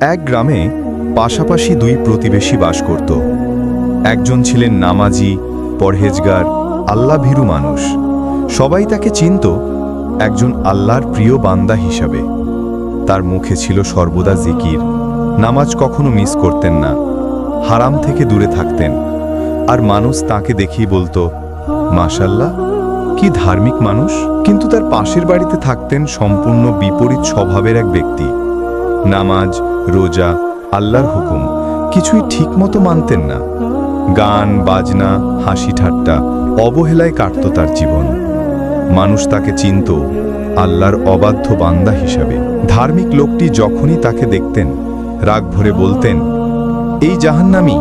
এক গ্রামে পাশাপাশি দুই প্রতিবেশী বাস করত। একজন ছিলেন নামাজি, পরহেজগার আল্লাহ ভীরু মানুষ। সবাই তাকে চিনত একজন আল্লাহর প্রিয় বান্দা হিসাবে। তার মুখে ছিল সর্বদা জিকির, নামাজ কখনো মিস করতেন না, হারাম থেকে দূরে থাকতেন। আর মানুষ তাকে দেখিয়ে বলতো, মাশাল্লাহ, কি ধার্মিক মানুষ। কিন্তু তার পাশের বাড়িতে থাকতেন সম্পূর্ণ বিপরীত স্বভাবের এক ব্যক্তি। নামাজ, রোজা, আল্লাহর হুকুম। কিছুই ঠিকমতো মানতেন না। গান, বাজনা, হাসি ঠাট্টা অবহেলায় কাটত তার জীবন। মানুষ তাকে চিনত আল্লাহর অবাধ্য বান্দা হিসাবে। ধার্মিক লোকটি যখনই তাকে দেখতেন, রাগ ভরে বলতেন, এই জাহান্নামি,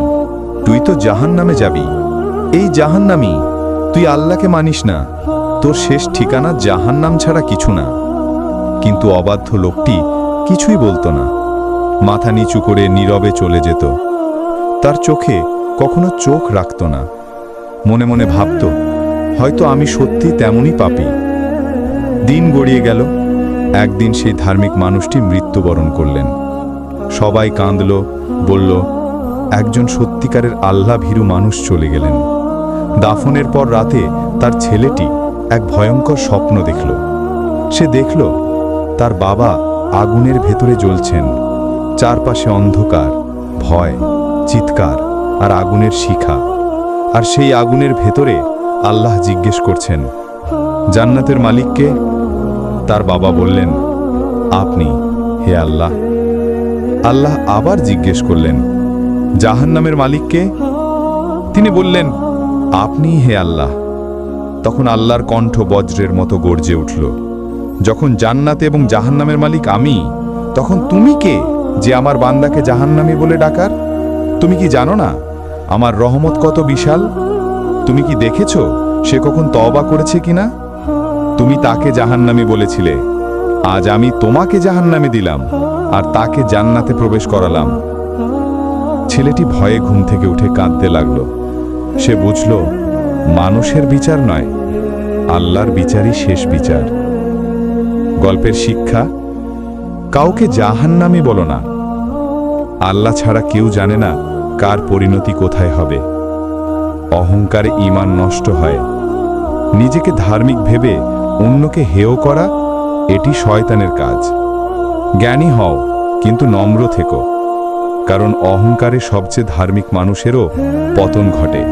তুই তো জাহান্নামে যাবি। এই জাহান্নামি, তুই আল্লাহকে মানিস না। তোর শেষ ঠিকানা জাহান্নাম ছাড়া কিছু না। কিন্তু অবাধ্য লোকটি কিছুই বলতো না। মাথা নিচু করে নীরবে চলে যেত। তার চোখে কখনো চোখ রাখত না। মনে মনে ভাবত, হয়তো আমি সত্যি তেমনই পাপি। দিন গড়িয়ে গেল। একদিন সেই ধার্মিক মানুষটি মৃত্যুবরণ করলেন। সবাই কাঁদল, বলল, একজন সত্যিকারের আল্লাহ ভীরু মানুষ চলে গেলেন। দাফনের পর রাতে তার ছেলেটি এক ভয়ঙ্কর স্বপ্ন দেখল। সে দেখল, তার বাবা আগুনের ভেতরে জ্বলছেন। চারপাশে অন্ধকার, ভয়, চিৎকার আর আগুনের শিখা। আর সেই আগুনের ভেতরে আল্লাহ জিজ্ঞেস করছেন, জান্নাতের মালিককে তার বাবা বললেন, আপনি, হে আল্লাহ। আল্লাহ আবার জিজ্ঞেস করলেন, জাহান্নামের মালিককে তিনি বললেন আপনি হে আল্লাহ। তখন আল্লাহর কণ্ঠ বজ্রের মতো গর্জে উঠল। যখন জান্নাতে এবং জাহান্নামের মালিক আমি, তখন তুমি কে যে আমার বান্দাকে জাহান্নামী বলে ডাকার? তুমি কি জানো না আমার রহমত কত বিশাল? তুমি কি দেখেছ সে কখন তওবা করেছে কিনা? তুমি তাকে জাহান্নামী বলেছিলে, আজ আমি তোমাকে জাহান্নামে দিলাম আর তাকে জান্নাতে প্রবেশ করালাম। ছেলেটি ভয়ে ঘুম থেকে উঠে কাঁদতে লাগল। সে বুঝল, মানুষের বিচার নয়, আল্লাহর বিচারই শেষ বিচার। গল্পের শিক্ষা? কাউকে জাহান্নামী বলো না। আল্লাহ ছাড়া কেউ জানে না কার পরিণতি কোথায় হবে। অহংকারে ঈমান নষ্ট হয়। নিজেকে ধার্মিক ভেবে অন্যকে হেয় করা, এটি শয়তানের কাজ। জ্ঞানী হও, কিন্তু নম্র থেকো। কারণ অহংকারে সবচেয়ে ধার্মিক মানুষেরও পতন ঘটে।